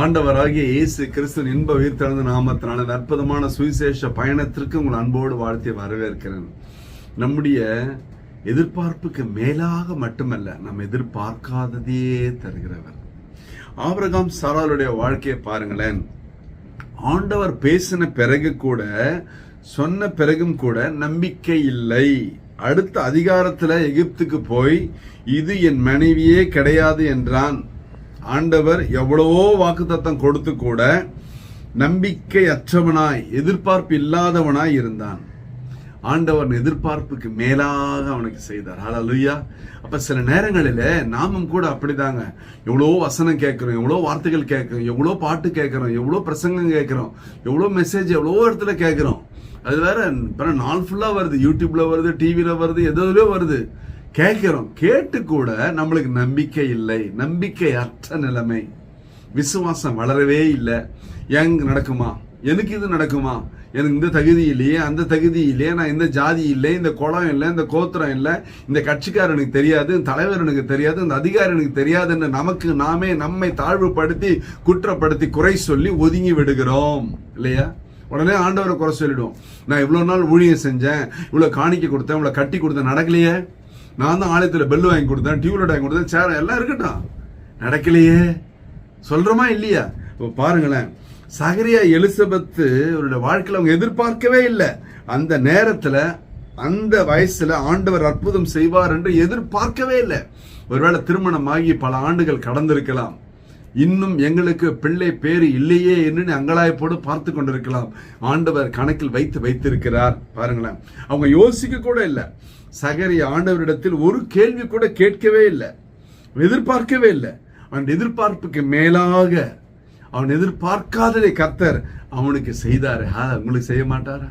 ஆண்டவராகிய இயேசு கிறிஸ்து இன்ப உயிர்த்தெழுந்த நாமத்தினால அற்புதமான சுவிசேஷ பயணத்திற்கு உங்கள் அன்போடு வாழ்த்தி வரவேற்கிறேன். நம்முடைய எதிர்பார்ப்புக்கு மேலாக மட்டுமல்ல நம்ம எதிர்பார்க்காததையே தருகிறவர். ஆபிரகாம் சாராளுடைய வாழ்க்கையை பாருங்களேன். ஆண்டவர் பேசின பிறகு கூட சொன்ன பிறகும் கூட நம்பிக்கை இல்லை. அடுத்த அதிகாரத்துல எகிப்துக்கு போய் இது என் மனைவியே கிடையாது என்றான். ஆண்டவர் எவ்வளவோ வாக்குத்தத்தம் கொடுத்து கூட நம்பிக்கை அற்றவனாய் எதிர்பார்ப்பு இல்லாதவனாய் இருந்தான். ஆண்டவர் எதிர்பார்ப்புக்கு மேலாக அவனுக்கு செய்தார். ஹalleluya அப்ப சில நேரங்களில நாமும் கூட அப்படிதாங்க. எவ்வளோ வசனம் கேட்கிறோம் எவ்வளோ வார்த்தைகள் கேட்கிறோம் எவ்வளோ பாட்டு கேட்கிறோம் எவ்வளோ பிரசங்கம் கேட்கிறோம் எவ்வளோ மெசேஜ் எவ்வளோ இடத்துல கேட்கிறோம். அது வேற நாள் ஃபுல்லா வருது. யூடியூப்ல வருது டிவியில வருது எதுலயோ வருது. கேட்கிறோம். கேட்டு கூட நம்மளுக்கு நம்பிக்கை இல்லை. நம்பிக்கை அற்ற நிலைமை. விசுவாசம் வளரவே இல்லை. ஏங்க நடக்குமா? எனக்கு இது நடக்குமா? எனக்கு இந்த தகுதி இல்லையே அந்த தகுதி இல்லையே நான் இந்த ஜாதி இல்லை இந்த குளம் இல்லை இந்த கோத்திரம் இல்லை. இந்த கட்சிக்காரனுக்கு தெரியாது இந்த தலைவர் எனக்கு தெரியாது இந்த அதிகாரி எனக்கு தெரியாதுன்னு நமக்கு நாமே நம்மை தாழ்வுபடுத்தி குற்றப்படுத்தி குறை சொல்லி ஒதுங்கி விடுகிறோம். இல்லையா? உடனே ஆண்டவரை குறை சொல்லிடுவோம். நான் இவ்வளோ நாள் ஊழியம் செஞ்சேன் இவ்வளோ காணிக்க கொடுத்தேன் இவ்வளோ கட்டி கொடுத்தேன் நடக்கலையே. நான் தான் ஆலயத்தில் பெல் வாங்கி கொடுத்தேன் டியூப்லைட் வாங்கி கொடுத்தேன் சேர் எல்லாம் இருக்கட்டும். நடக்கலையே. சொல்றோமா இல்லையா? இப்போ பாருங்களேன். சகரியா எலிசபெத்து அவருடைய வாழ்க்கையில் அவங்க எதிர்பார்க்கவே இல்லை. அந்த நேரத்தில் அந்த வயசுல ஆண்டவர் அற்புதம் செய்வார் என்று எதிர்பார்க்கவே இல்லை. ஒருவேளை திருமணமாகி பல ஆண்டுகள் கடந்திருக்கலாம். இன்னும் எங்களுக்கு பிள்ளை பேரு இல்லையே என்று அங்கலாய்ப்போடு பார்த்து கொண்டிருக்கலாம். ஆண்டவர் கணக்கில் வைத்து வைத்திருக்கிறார். பாருங்களேன். அவங்க யோசிக்க கூட இல்லை. சகரி ஆண்டவரிடத்தில் ஒரு கேள்வி கூட கேட்கவே இல்லை. எதிர்பார்க்கவே இல்லை. அவன் எதிர்பார்ப்புக்கு மேலாக அவன் எதிர்பார்க்காததை கர்த்தர் அவனுக்கு செய்தாரு. அவங்களுக்கு உங்களுக்கு செய்ய மாட்டாரா?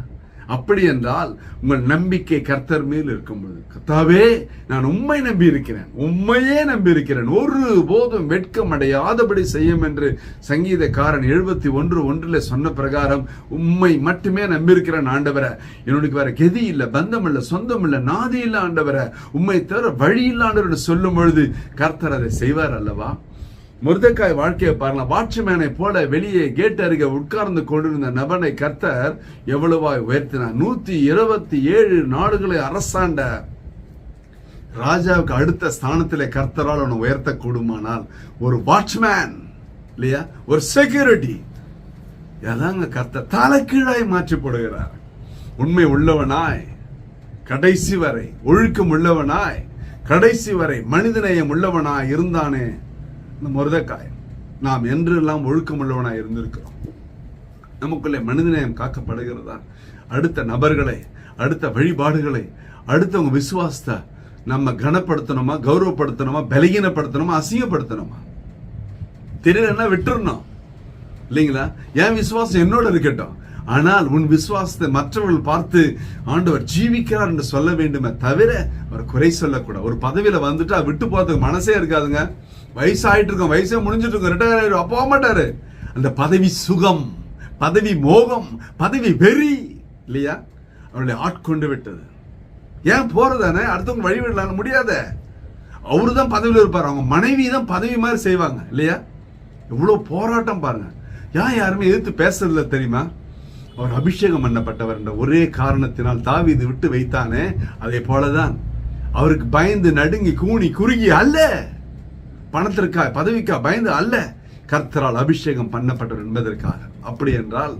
அப்படி என்றால் உங்கள் நம்பிக்கை கர்த்தர் மேல் இருக்கும் பொழுது கர்த்தாவே நான் உண்மை நம்பி இருக்கிறேன் உண்மையே நம்பி இருக்கிறேன் ஒரு போதும் வெட்கம் அடையாதபடி செய்யும் என்று சங்கீதக்காரன் எழுபத்தி ஒன்று ஒன்றில் சொன்ன பிரகாரம் உண்மை மட்டுமே நம்பியிருக்கிறேன் ஆண்டவரை. என்னுடைய வேற கெதி இல்லை பந்தம் இல்லை சொந்தம் இல்லை நாதி இல்லை ஆண்டவரை. உண்மை தவிர வழி இல்லாண்டவர் சொல்லும் பொழுது கர்த்தர் அதை செய்வார் அல்லவா? முருதக்காய் வாழ்க்கையை பாருங்க. வாட்ச்மேனை போல வெளியே கேட் அருகே உட்கார்ந்து கொண்டிருந்த நபனை கர்த்தர் எவ்வளவாய் உயர்த்தினார். நூத்தி இருபத்தி ஏழு நாடுகளை அரசாண்ட ராஜாவுக்கு அடுத்த ஸ்தானத்திலே கர்த்தரால் அவனை உயர்த்த கூடுமானால் ஒரு வாட்ச்மேன் இல்லையா? ஒரு செக்யூரிட்டி அதாங்க கர்த்தர் தலைக்கீழாய் மாற்றி போடுகிறார் உண்மை உள்ளவனாய் கடைசி வரை ஒழுக்கம் உள்ளவனாய் கடைசி வரை மனிதநேயம் உள்ளவனாய் இருந்தானே இந்த முருதக்காய். நாம் என்றெல்லாம் ஒழுக்கம் இருந்திருக்கிறோம். நமக்குள்ளே மனிதநேயம் காக்கப்படுகிறதா? அடுத்த நபர்களை அடுத்த வழிபாடுகளை அடுத்தவங்க விசுவாசத்தை நம்ம கனப்படுத்தணுமா கௌரவப்படுத்தணுமா பலகீனப்படுத்தணுமா அசிங்கப்படுத்தணுமா? தெரியலன்னா விட்டுறணும். இல்லைங்களா? என் விசுவாசம் என்னோட இருக்கட்டும். ஆனால் உன் விசுவாசத்தை மற்றவர்கள் பார்த்து ஆண்டவர் ஜீவிக்கிறார் என்று சொல்ல வேண்டுமே தவிர அவர் குறை சொல்லக்கூடாது. ஒரு பதவியில வந்துட்டா விட்டு போறதுக்கு மனசே இருக்காதுங்க. வயசாயிட்டு இருக்கோம் வயசே முடிஞ்சிட்டு இருக்கோம் ரிட்டையர் ஆயிடும் போக மாட்டாரு அந்த பதவி சுகம் பதவி மோகம் பதவி வெறி இல்லையா? அவர்களை ஆட்கொண்டு விட்டது. ஏன் போறதானே அடுத்தவங்க வழி விடலாம் முடியாத. அவரு தான் பதவியில் இருப்பார். அவங்க மனைவி தான் பதவி மாதிரி செய்வாங்க இல்லையா? இவ்வளோ போராட்டம் பாருங்க. ஏன் யாருமே எதிர்த்து பேசுறதில்ல தெரியுமா? அவர் அபிஷேகம் பண்ணப்பட்டவர் என்ற ஒரே காரணத்தினால் தாவி இது விட்டு வைத்தானே? அதே போலதான் அவருக்கு பயந்து நடுங்கி கூணி குறுகி அல்ல. பணத்திற்கா பதவிக்கா பயந்து அல்ல. கர்த்தரால் அபிஷேகம் பண்ணப்பட்டவர் என்பதற்காக. அப்படி என்றால்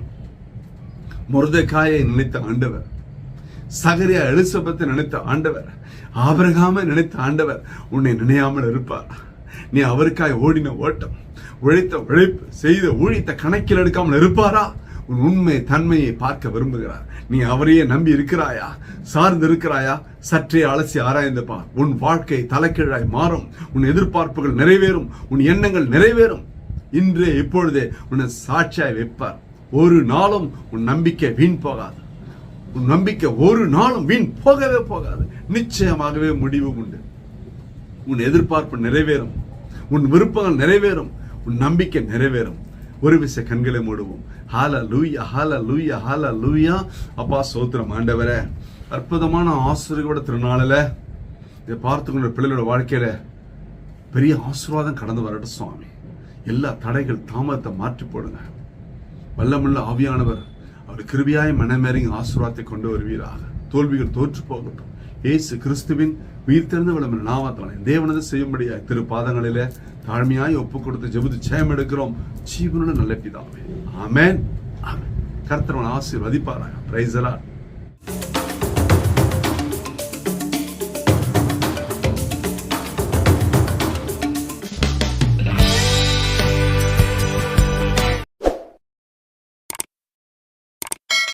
முருதக்காயை நினைத்த ஆண்டவர் சகரியா எலிசபத்தை நினைத்த ஆண்டவர் ஆபரகாம நினைத்த ஆண்டவர் உன்னை நினையாமல் இருப்பார். நீ அவருக்காய் ஓடின ஓட்டம் உழைத்த உழைப்பு செய்த ஊழித்த கணக்கில் எடுக்காமல் இருப்பாரா? உன் உண்மை தன்மையை பார்க்க விரும்புகிறார். நீ அவரையே நம்பி இருக்கிறாயா? சார்ந்து இருக்கிறாயா சற்றே அலசி ஆராய்ந்து பார் உன் வாழ்க்கை தலைக்கீழாய் மாறும். உன் எதிர்பார்ப்புகள் நிறைவேறும். உன் எண்ணங்கள் நிறைவேறும். இன்றே இப்பொழுதே உன்னை சாட்சியாய் வைப்பார். ஒரு நாளும் உன் நம்பிக்கை வீண் போகாது. உன் நம்பிக்கை ஒரு நாளும் வீண் போகவே போகாது. நிச்சயமாகவே முடிவு உண்டு. உன் எதிர்பார்ப்பு நிறைவேறும். உன் விருப்பங்கள் நிறைவேறும். உன் நம்பிக்கை நிறைவேறும். ஒரு விச கண்களை மூடுவோம். ஹால லூயா ஹால லூயா ஹால லூயா அப்பா சோத்திரம் ஆண்டவர. அற்புதமான ஆசிரியரோட திருநாளில் இதை பார்த்துக்கொண்ட பிள்ளைகளோட வாழ்க்கையில பெரிய ஆசீர்வாதம் கடந்து வரட்டும் சுவாமி. எல்லா தடைகள் தாமதத்தை மாற்றி போடுங்க. வல்லமுள்ள ஆவியானவர் அவர் கிருபியாய் மனமேறி ஆசீர்வாதத்தை கொண்டு வருவீராக. தோல்விகள் தோற்று போகட்டும். இயேசு கிறிஸ்துவின் உயிர் திறந்த வளமின் நாமத்தானே தேவனது செய்யும்படியாய் திரு பாதங்களிலே தாழ்மையாய் ஒப்பு கொடுத்து ஜெபுது ஜெயம் எடுக்கிறோம். ஜீவனோட நல்ல பிதாவே. ஆமேன். ஆமென். கர்த்தரவன் ஆசீர்வதிப்பாராக. பிரைஸ்